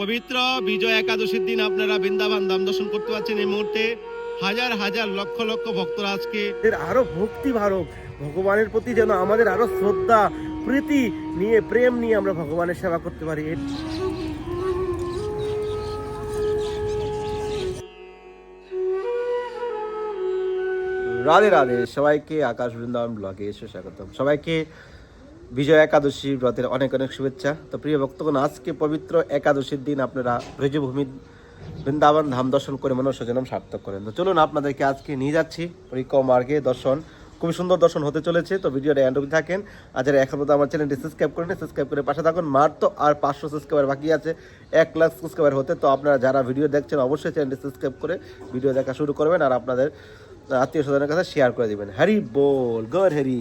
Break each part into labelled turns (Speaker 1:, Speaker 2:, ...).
Speaker 1: পবিত্র বিজয় একাদশীর দিন আপনারা বৃন্দাবন দাম দর্শন করতে পারছেন এই মুহূর্তে হাজার হাজার লক্ষ লক্ষ ভক্তরা আজকে
Speaker 2: এর আরো ভক্তি ভারত ভগবানের প্রতি যেন আমাদের আরো শ্রদ্ধা প্রীতি নিয়ে প্রেম নিয়ে আমরা ভগবানের সেবা করতে পারি রাধে রাধে সবাইকে আকাশ বৃন্দাবন ব্লগে এসে স্বাগতম সবাইকে বিজয় একাদশী ব্রতের অনেক অনেক শুভেচ্ছা তো প্রিয় ভক্তগণ আজকে পবিত্র একাদশীর দিন আপনারা ব্রজভূমি বৃন্দাবন ধাম দর্শন করে মনে সজনম সার্থক করেন তো চলুন আপনাদেরকে আজকে নিয়ে যাচ্ছি মার্গে দর্শন খুবই সুন্দর দর্শন হতে চলেছে তো ভিডিওটা এন্ড অবধি থাকেন আর যারা এখন পর্যন্ত আমার চ্যানেলটি সাবস্ক্রাইব করেন সাবস্ক্রাইব করে পাশে থাকুন মার তো আর পাঁচশো সাবস্ক্রাইবার বাকি আছে এক লাখ সাবস্ক্রাইবার হতে তো আপনারা যারা ভিডিও দেখছেন অবশ্যই চ্যানেলটি সাবস্ক্রাইব করে ভিডিও দেখা শুরু করবেন আর আপনাদের আত্মীয় স্বজনের কাছে শেয়ার করে দেবেন হ্যারি বল গর হ্যারি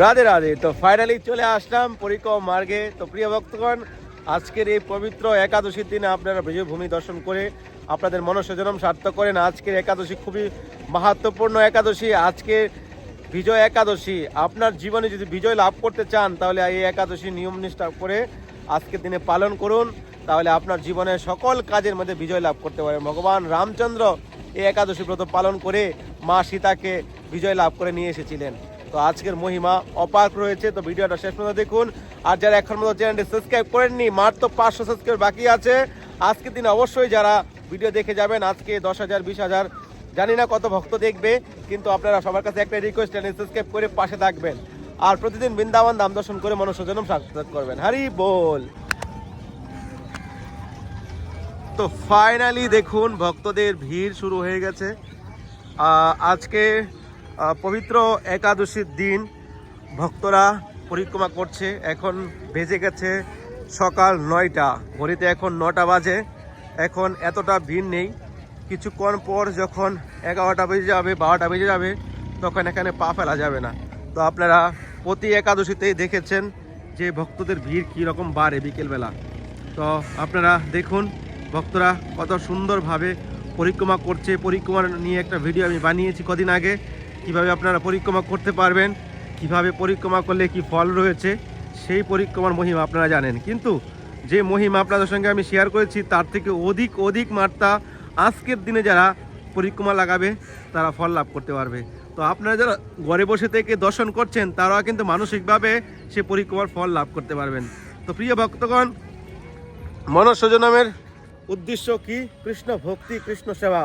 Speaker 2: রাধে রাধে তো ফাইনালি চলে আসলাম পরিক্রম মার্গে তো প্রিয় ভক্তগণ আজকের এই পবিত্র একাদশীর দিনে আপনারা ভূমি দর্শন করে আপনাদের মনস্বজনম সার্থক করেন আজকের একাদশী খুবই মাহাত্মপূর্ণ একাদশী আজকে বিজয় একাদশী আপনার জীবনে যদি বিজয় লাভ করতে চান তাহলে এই একাদশী নিয়ম নিষ্ঠা করে আজকের দিনে পালন করুন তাহলে আপনার জীবনে সকল কাজের মধ্যে বিজয় লাভ করতে পারে ভগবান রামচন্দ্র এই একাদশী ব্রত পালন করে মা সীতাকে বিজয় লাভ করে নিয়ে এসেছিলেন তো আজকের মহিমা অপার্ক রয়েছে তো ভিডিওটা শেষ পর্যন্ত দেখুন আর যারা এখন মতো চ্যানেলটি সাবস্ক্রাইব করেননি মাত্র পাঁচশো সাবস্ক্রাইব বাকি আছে আজকের দিন অবশ্যই যারা ভিডিও দেখে যাবেন আজকে দশ হাজার বিশ হাজার জানি না কত ভক্ত দেখবে কিন্তু আপনারা সবার কাছে একটা রিকোয়েস্ট চ্যানেল সাবস্ক্রাইব করে পাশে থাকবেন আর প্রতিদিন বৃন্দাবন দাম দর্শন করে মনুষ্যজনম সাক্ষাৎ করবেন হারি বল তো ফাইনালি দেখুন ভক্তদের ভিড় শুরু হয়ে গেছে আজকে পবিত্র একাদশীর দিন ভক্তরা পরিক্রমা করছে এখন বেজে গেছে সকাল নয়টা ঘড়িতে এখন নটা বাজে এখন এতটা ভিড় নেই কিছুক্ষণ পর যখন এগারোটা বেজে যাবে বারোটা বেজে যাবে তখন এখানে পা ফেলা যাবে না তো আপনারা প্রতি একাদশীতেই দেখেছেন যে ভক্তদের ভিড় কীরকম বাড়ে বিকেলবেলা তো আপনারা দেখুন ভক্তরা কত সুন্দরভাবে পরিক্রমা করছে পরিক্রমা নিয়ে একটা ভিডিও আমি বানিয়েছি কদিন আগে কিভাবে আপনারা পরিক্রমা করতে পারবেন কিভাবে পরিক্রমা করলে কি ফল রয়েছে সেই পরিক্রমার মহিম আপনারা জানেন কিন্তু যে মহিম আপনাদের সঙ্গে আমি শেয়ার করেছি তার থেকে অধিক অধিক মাত্রা আজকের দিনে যারা পরিক্রমা লাগাবে তারা ফল লাভ করতে পারবে তো আপনারা যারা ঘরে বসে থেকে দর্শন করছেন তারা কিন্তু মানসিকভাবে সে পরিক্রমার ফল লাভ করতে পারবেন তো প্রিয় ভক্তগণ মনসজনমের উদ্দেশ্য কি কৃষ্ণ ভক্তি কৃষ্ণ সেবা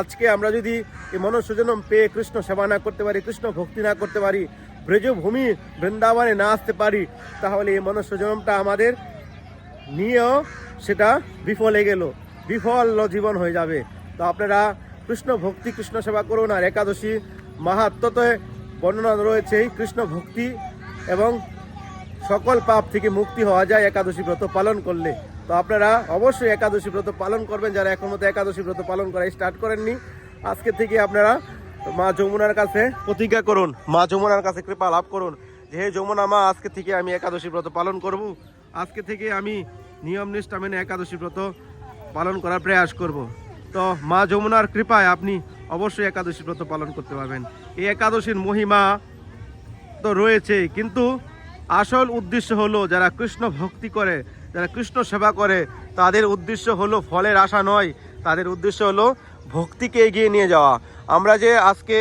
Speaker 2: আজকে আমরা যদি এই মনসূজনম পেয়ে কৃষ্ণ সেবা না করতে পারি কৃষ্ণ ভক্তি না করতে পারি ব্রজভূমি বৃন্দাবনে না আসতে পারি তাহলে এই মনসূজনমটা আমাদের নিয়েও সেটা বিফলে গেল বিফল জীবন হয়ে যাবে তো আপনারা কৃষ্ণ ভক্তি কৃষ্ণ সেবা করুন আর একাদশী মাহাত্মতে বর্ণনা রয়েছে এই কৃষ্ণ ভক্তি এবং সকল পাপ থেকে মুক্তি হওয়া যায় একাদশী ব্রত পালন করলে তো আপনারা অবশ্যই একাদশী ব্রত পালন করবেন যারা এখন মতো একাদশী ব্রত পালন করা স্টার্ট করেননি আজকে থেকে আপনারা মা যমুনার কাছে প্রতিজ্ঞা করুন মা যমুনার কাছে কৃপা লাভ করুন যে হে যমুনা মা আজকে থেকে আমি একাদশী ব্রত পালন করব আজকে থেকে আমি নিয়ম নিষ্ঠা মেনে একাদশী ব্রত পালন করার প্রয়াস করব। তো মা যমুনার কৃপায় আপনি অবশ্যই একাদশী ব্রত পালন করতে পারবেন এই একাদশীর মহিমা তো রয়েছে কিন্তু আসল উদ্দেশ্য হলো যারা কৃষ্ণ ভক্তি করে যারা কৃষ্ণ সেবা করে তাদের উদ্দেশ্য হলো ফলের আশা নয় তাদের উদ্দেশ্য হলো ভক্তিকে এগিয়ে নিয়ে যাওয়া আমরা যে আজকে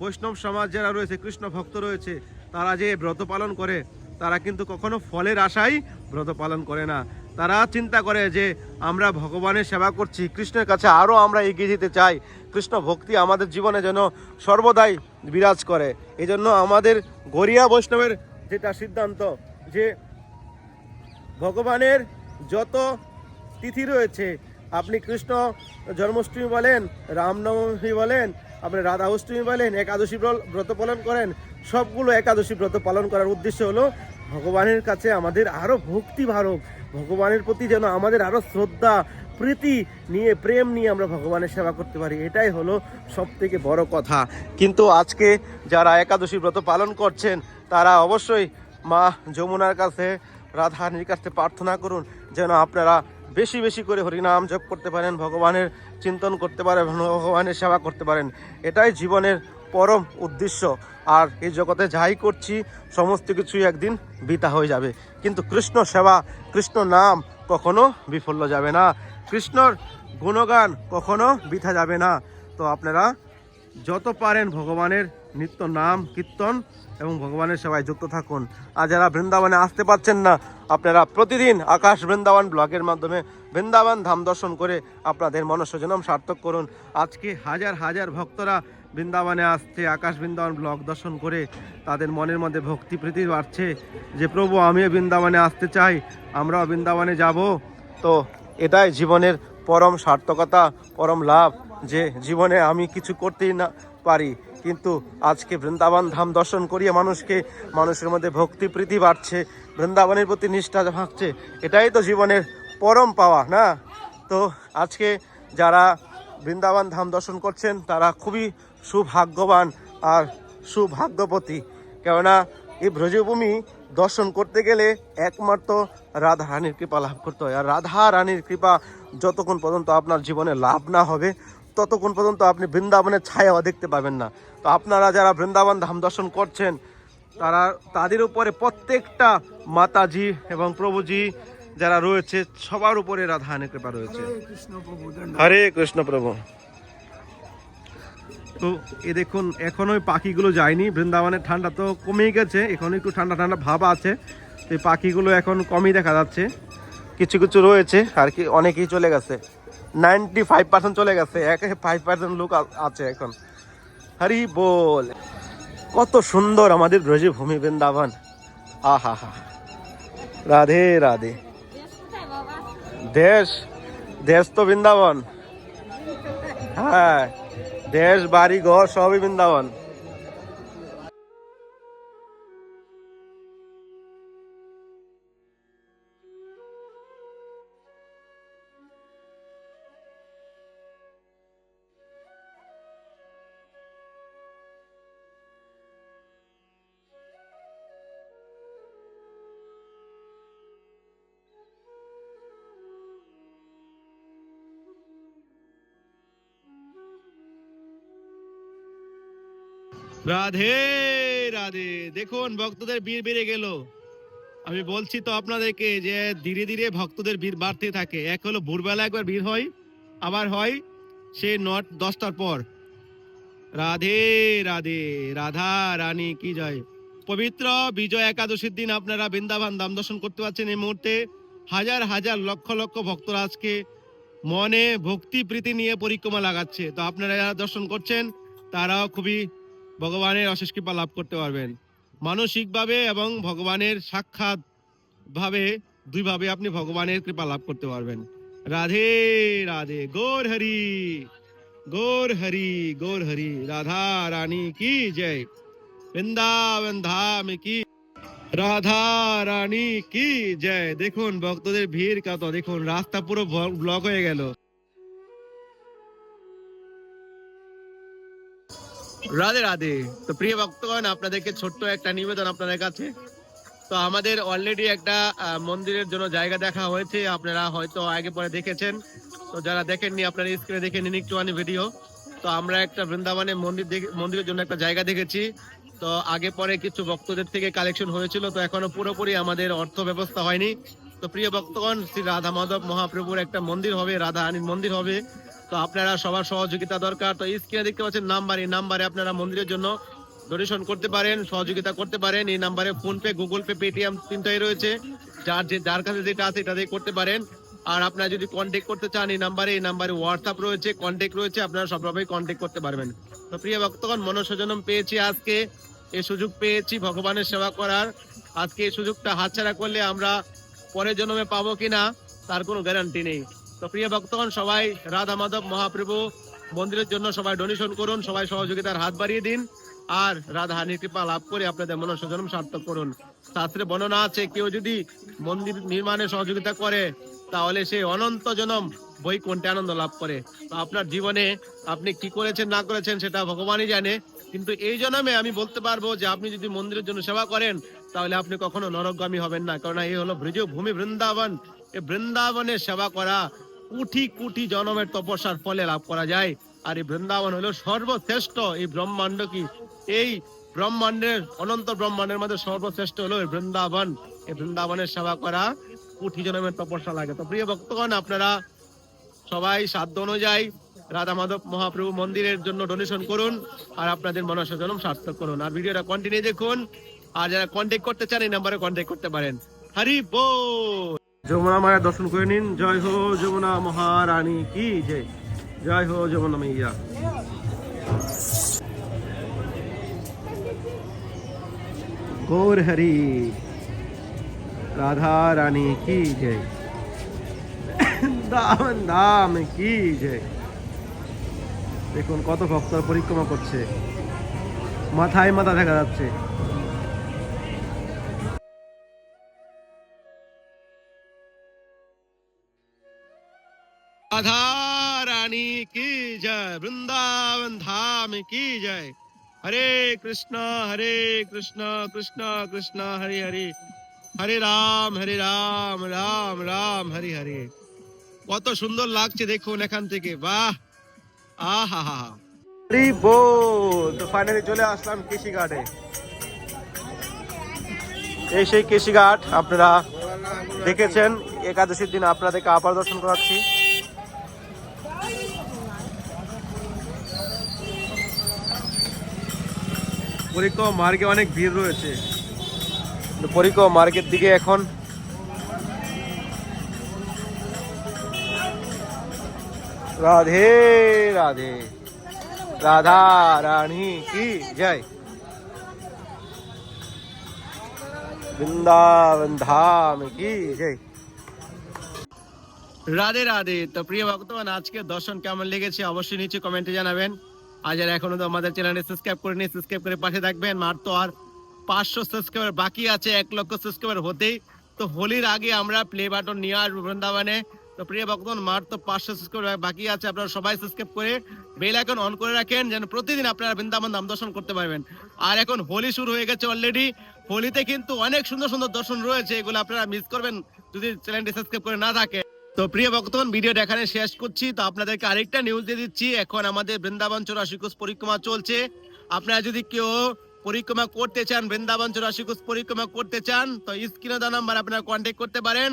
Speaker 2: বৈষ্ণব সমাজ যারা রয়েছে কৃষ্ণ ভক্ত রয়েছে তারা যে ব্রত পালন করে তারা কিন্তু কখনো ফলের আশাই ব্রত পালন করে না তারা চিন্তা করে যে আমরা ভগবানের সেবা করছি কৃষ্ণের কাছে আরও আমরা এগিয়ে যেতে চাই কৃষ্ণ ভক্তি আমাদের জীবনে যেন সর্বদাই বিরাজ করে এজন্য আমাদের গরিয়া বৈষ্ণবের যেটা সিদ্ধান্ত যে ভগবানের যত তিথি রয়েছে আপনি কৃষ্ণ জন্মাষ্টমী বলেন রামনবমী বলেন আপনি রাধা অষ্টমী বলেন একাদশী ব্রত পালন করেন সবগুলো একাদশী ব্রত পালন করার উদ্দেশ্য হলো ভগবানের কাছে আমাদের আরও ভক্তি ভারক ভগবানের প্রতি যেন আমাদের আরও শ্রদ্ধা প্রীতি নিয়ে প্রেম নিয়ে আমরা ভগবানের সেবা করতে পারি এটাই হলো সব থেকে বড় কথা কিন্তু আজকে যারা একাদশী ব্রত পালন করছেন তারা অবশ্যই মা যমুনার কাছে রাধারানীর কাছে প্রার্থনা করুন যেন আপনারা বেশি বেশি করে হরিনাম জপ করতে পারেন ভগবানের চিন্তন করতে পারেন ভগবানের সেবা করতে পারেন এটাই জীবনের পরম উদ্দেশ্য আর এই জগতে যাই করছি সমস্ত কিছুই একদিন বিতা হয়ে যাবে কিন্তু কৃষ্ণ সেবা কৃষ্ণ নাম কখনো বিফল্য যাবে না কৃষ্ণর গুণগান কখনো বৃথা যাবে না তো আপনারা যত পারেন ভগবানের নিত্য নাম কীর্তন এবং ভগবানের সেবায় যুক্ত থাকুন আর যারা বৃন্দাবনে আসতে পারছেন না আপনারা প্রতিদিন আকাশ বৃন্দাবন ব্লগের মাধ্যমে বৃন্দাবন ধাম দর্শন করে আপনাদের মনস্বজনম সার্থক করুন আজকে হাজার হাজার ভক্তরা বৃন্দাবনে আসছে আকাশ বৃন্দাবন ব্লগ দর্শন করে তাদের মনের মধ্যে ভক্তি প্রীতি বাড়ছে যে প্রভু আমিও বৃন্দাবনে আসতে চাই আমরাও বৃন্দাবনে যাব তো এটাই জীবনের পরম সার্থকতা পরম লাভ যে জীবনে আমি কিছু করতেই না পারি কিন্তু আজকে বৃন্দাবন ধাম দর্শন করিয়ে মানুষকে মানুষের মধ্যে ভক্তি প্রীতি বাড়ছে বৃন্দাবনের প্রতি নিষ্ঠা ভাগছে এটাই তো জীবনের পরম পাওয়া না তো আজকে যারা বৃন্দাবন ধাম দর্শন করছেন তারা খুবই সুভাগ্যবান আর সুভাগ্যপতি কেননা এই ব্রজভূমি দর্শন করতে গেলে একমাত্র রাধা রানীর কৃপা লাভ করতে হয় আর রাধা রানীর কৃপা যতক্ষণ পর্যন্ত আপনার জীবনে লাভ না হবে ততক্ষণ পর্যন্ত আপনি বৃন্দাবনের ছায়াও দেখতে পাবেন না তো আপনারা যারা বৃন্দাবন ধাম দর্শন করছেন তারা তাদের উপরে প্রত্যেকটা মাতাজি এবং প্রভুজি যারা রয়েছে সবার উপরে রাধাহানি কৃপা রয়েছে হরে কৃষ্ণ প্রভু তো এ দেখুন এখন ওই পাখিগুলো যায়নি বৃন্দাবনের ঠান্ডা তো কমেই গেছে এখন একটু ঠান্ডা ঠান্ডা ভাব আছে তো এই পাখিগুলো এখন কমই দেখা যাচ্ছে কিছু কিছু রয়েছে আর কি অনেকেই চলে গেছে নাইনটি ফাইভ পার্সেন্ট চলে গেছে এক ফাইভ পার্সেন্ট লোক আছে এখন হরি বল কত সুন্দর আমাদের ব্রজভূমি বৃন্দাবন আহা হা রাধে রাধে দেশ দেশ তো বৃন্দাবন হ্যাঁ দেশ বাড়ি ঘর সবই বৃন্দাবন রাধে রাধে দেখুন ভক্তদের ভিড় বেড়ে গেল আমি বলছি তো আপনাদেরকে যে ধীরে ধীরে ভক্তদের ভিড় বাড়তে থাকে এক হলো ভোরবেলা একবার ভিড় হয় আবার হয় সে নট দশটার পর রাধে রাধে রাধা রানী কি জয় পবিত্র বিজয় একাদশীর দিন আপনারা বৃন্দাবন দাম দর্শন করতে পারছেন এই মুহূর্তে হাজার হাজার লক্ষ লক্ষ ভক্তরা আজকে মনে ভক্তি প্রীতি নিয়ে পরিক্রমা লাগাচ্ছে তো আপনারা যারা দর্শন করছেন তারাও খুবই ভগবানের অশেষ কৃপা লাভ করতে পারবেন মানসিকভাবে এবং ভগবানের সাক্ষাৎ ভাবে দুইভাবে আপনি ভগবানের কৃপা লাভ করতে পারবেন রাধে রাধে গোর হরি গোর হরি গোর হরি রাধা রানী কি জয় বৃন্দাবন ধাম কি রাধা রানী কি জয় দেখুন ভক্তদের ভিড় কত দেখুন রাস্তা পুরো ব্লক হয়ে গেল রাধে রাধে তো প্রিয় ভক্তগণ আপনাদেরকে ছোট্ট একটা নিবেদন আপনাদের কাছে তো আমাদের অলরেডি একটা মন্দিরের জন্য জায়গা দেখা হয়েছে আপনারা হয়তো আগে পরে দেখেছেন তো যারা দেখেননি আপনারা স্ক্রিনে দেখে নিন একটুখানি ভিডিও তো আমরা একটা বৃন্দাবনে মন্দির মন্দিরের জন্য একটা জায়গা দেখেছি তো আগে পরে কিছু ভক্তদের থেকে কালেকশন হয়েছিল তো এখনো পুরোপুরি আমাদের অর্থ ব্যবস্থা হয়নি তো প্রিয় ভক্তগণ শ্রী রাধা মাধব মহাপ্রভুর একটা মন্দির হবে রাধা রানীর মন্দির হবে তো আপনারা সবার সহযোগিতা দরকার তো স্ক্রিনে দেখতে পাচ্ছেন নাম্বার এই নাম্বারে আপনারা মন্দিরের জন্য ডোনেশন করতে পারেন সহযোগিতা করতে পারেন এই নাম্বারে ফোনপে গুগল পে পেটিএম তিনটাই রয়েছে যার যে যার কাছে যেটা আছে এটা দিয়ে করতে পারেন আর আপনারা যদি কন্ট্যাক্ট করতে চান এই নাম্বারে এই নাম্বারে হোয়াটসঅ্যাপ রয়েছে কন্ট্যাক্ট রয়েছে আপনারা সবভাবেই কন্ট্যাক্ট করতে পারবেন তো প্রিয় ভক্তগণ মনঃসজনম পেয়েছি আজকে এই সুযোগ পেয়েছি ভগবানের সেবা করার আজকে এই সুযোগটা হাতছাড়া করলে আমরা পরের জন্মে পাবো কিনা তার কোনো গ্যারান্টি নেই তো প্রিয় ভক্তগণ সবাই রাধা মাধব মহাপ্রভু মন্দিরের জন্য সবাই ডোনেশন করুন সবাই সহযোগিতার হাত বাড়িয়ে দিন আর রাধা হানির কৃপা লাভ করে আপনাদের মনসজনম সার্থক করুন শাস্ত্রে বর্ণনা আছে কেউ যদি মন্দির নির্মাণে সহযোগিতা করে তাহলে সে অনন্ত জনম বই কোনটা আনন্দ লাভ করে তো আপনার জীবনে আপনি কি করেছেন না করেছেন সেটা ভগবানই জানে কিন্তু এই জন্মে আমি বলতে পারবো যে আপনি যদি মন্দিরের জন্য সেবা করেন তাহলে আপনি কখনো নরকগামী হবেন না কারণ এই হলো ব্রিজ ভূমি বৃন্দাবন এই বৃন্দাবনে সেবা করা কোটি কোটি জনমের তপস্যার ফলে লাভ করা যায় আর এই বৃন্দাবন হলো সর্বশ্রেষ্ঠ এই ব্রহ্মাণ্ড কি এই ব্রহ্মাণ্ডের অনন্ত ব্রহ্মাণ্ডের মধ্যে সর্বশ্রেষ্ঠ হলো এই বৃন্দাবন এই বৃন্দাবনের সেবা করা কোটি জনমের তপস্যা লাগে তো প্রিয় ভক্তগণ আপনারা সবাই সাধ্য অনুযায়ী রাধা মাধব মহাপ্রভু মন্দিরের জন্য ডোনেশন করুন আর আপনাদের জন্ম সার্থক করুন আর ভিডিওটা কন্টিনিউ দেখুন আর যারা কন্ট্যাক্ট করতে চান এই নাম্বারে কন্ট্যাক্ট করতে পারেন হরি বল যমুনা মায়ের দর্শন করে নিন জয় হো যমুনা মহারানী কি জয় জয় হো যমুনা মাইয়া গৌর হরি রাধা রানী কি জয় দাম দাম কি জয় দেখুন কত ভক্ত পরিক্রমা করছে মাথায় মাথা দেখা যাচ্ছে রাধারানী কি জয় বৃন্দাবন ধাম কি জয় হরে কৃষ্ণ হরে কৃষ্ণ কৃষ্ণ কৃষ্ণ হরে হরে হরে রাম হরে রাম রাম রাম হরে হরে কত সুন্দর লাগছে দেখুন এখান থেকে বাহ আহা হা তো ফাইনালি চলে আসলাম কৃষিঘাটে এই সেই কৃষিঘাট আপনারা দেখেছেন একাদশীর দিন আপনাদেরকে আবার দর্শন করাচ্ছি পরিক্রমা মার্গে অনেক ভিড় রয়েছে পরিক্রমা মার্গের দিকে এখন রাধে রাধে রাধা রানী কি জয় বৃন্দাবন ধাম কি জয় রাধে রাধে তো প্রিয় ভক্তবান আজকে দর্শন কেমন লেগেছে অবশ্যই নিচে কমেন্টে জানাবেন আর যারা এখনো তো আমাদের চ্যানেলে সাবস্ক্রাইব করেনি সাবস্ক্রাইব করে পাশে থাকবেন আর তো আর পাঁচশো সাবস্ক্রাইবার বাকি আছে এক লক্ষ সাবস্ক্রাইবার হতেই তো হোলির আগে আমরা প্লে বাটন নিয়ে আসবো বৃন্দাবনে তো প্রিয় ভক্তগণ মার তো পাঁচশো সাবস্ক্রাইবার বাকি আছে আপনারা সবাই সাবস্ক্রাইব করে বেল আইকন অন করে রাখেন যেন প্রতিদিন আপনারা বৃন্দাবন ধাম দর্শন করতে পারবেন আর এখন হোলি শুরু হয়ে গেছে অলরেডি হোলিতে কিন্তু অনেক সুন্দর সুন্দর দর্শন রয়েছে এগুলো আপনারা মিস করবেন যদি চ্যানেলটি সাবস্ক্রাইব করে না থাকে তো প্রিয় ভক্তগণ ভিডিও এখানে শেষ করছি তো আপনাদেরকে আরেকটা নিউজ দিয়ে দিচ্ছি এখন আমাদের বৃন্দাবন চৌরাশিকোষ পরিক্রমা চলছে আপনারা যদি কেউ পরিক্রমা করতে চান বৃন্দাবন চৌরাশিকোষ পরিক্রমা করতে চান তো স্ক্রিনে দেওয়া নাম্বার আপনারা কন্ট্যাক্ট করতে পারেন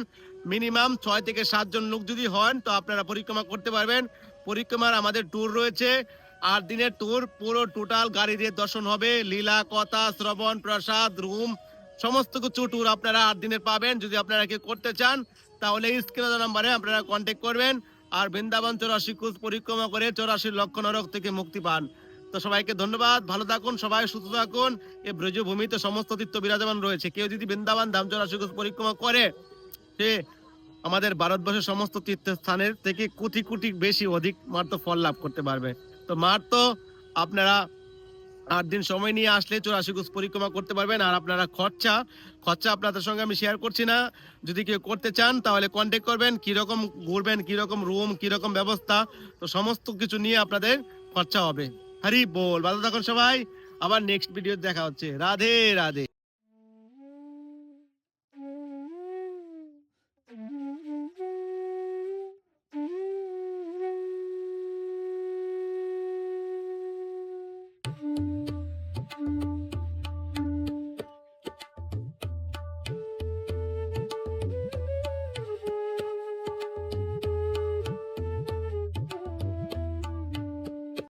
Speaker 2: মিনিমাম ছয় থেকে সাতজন লোক যদি হন তো আপনারা পরিক্রমা করতে পারবেন পরিক্রমার আমাদের ট্যুর রয়েছে আট দিনের ট্যুর পুরো টোটাল গাড়ি দিয়ে দর্শন হবে লীলা কথা শ্রবণ প্রসাদ রুম সমস্ত কিছু ট্যুর আপনারা আট দিনের পাবেন যদি আপনারা কেউ করতে চান তাহলে স্ক্রিনে নাম্বারে আপনারা কন্ট্যাক্ট করবেন আর বৃন্দাবন চৌরাশি কুচ পরিক্রমা করে চৌরাশি লক্ষ নরক থেকে মুক্তি পান তো সবাইকে ধন্যবাদ ভালো থাকুন সবাই সুস্থ থাকুন এ ব্রজভূমিতে সমস্ত তীর্থ বিরাজমান রয়েছে কেউ যদি বৃন্দাবন ধাম চৌরাশি কুচ পরিক্রমা করে সে আমাদের ভারতবর্ষের সমস্ত তীর্থস্থানের থেকে কোটি কোটি বেশি অধিক মাত্র ফল লাভ করতে পারবে তো মার তো আপনারা আট দিন সময় নিয়ে আসলে চোরাশিকুজ পরিক্রমা করতে পারবেন আর আপনারা খরচা খরচা আপনাদের সঙ্গে আমি শেয়ার করছি না যদি কেউ করতে চান তাহলে কন্ট্যাক্ট করবেন কীরকম ঘুরবেন কীরকম রুম কীরকম ব্যবস্থা তো সমস্ত কিছু নিয়ে আপনাদের খরচা হবে হারি বল ভালো থাকুন সবাই আবার নেক্সট ভিডিও দেখা হচ্ছে রাধে রাধে